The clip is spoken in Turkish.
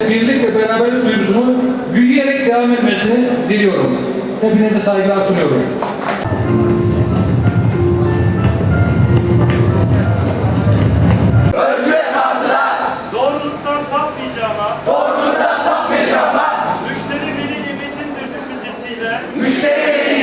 Birlik ve beraberlik duygusunu büyüyerek devam etmesini diliyorum. Hepinize saygılar sunuyorum. Müşteri benim nimetimdir düşüncesiyle. Müşteri benim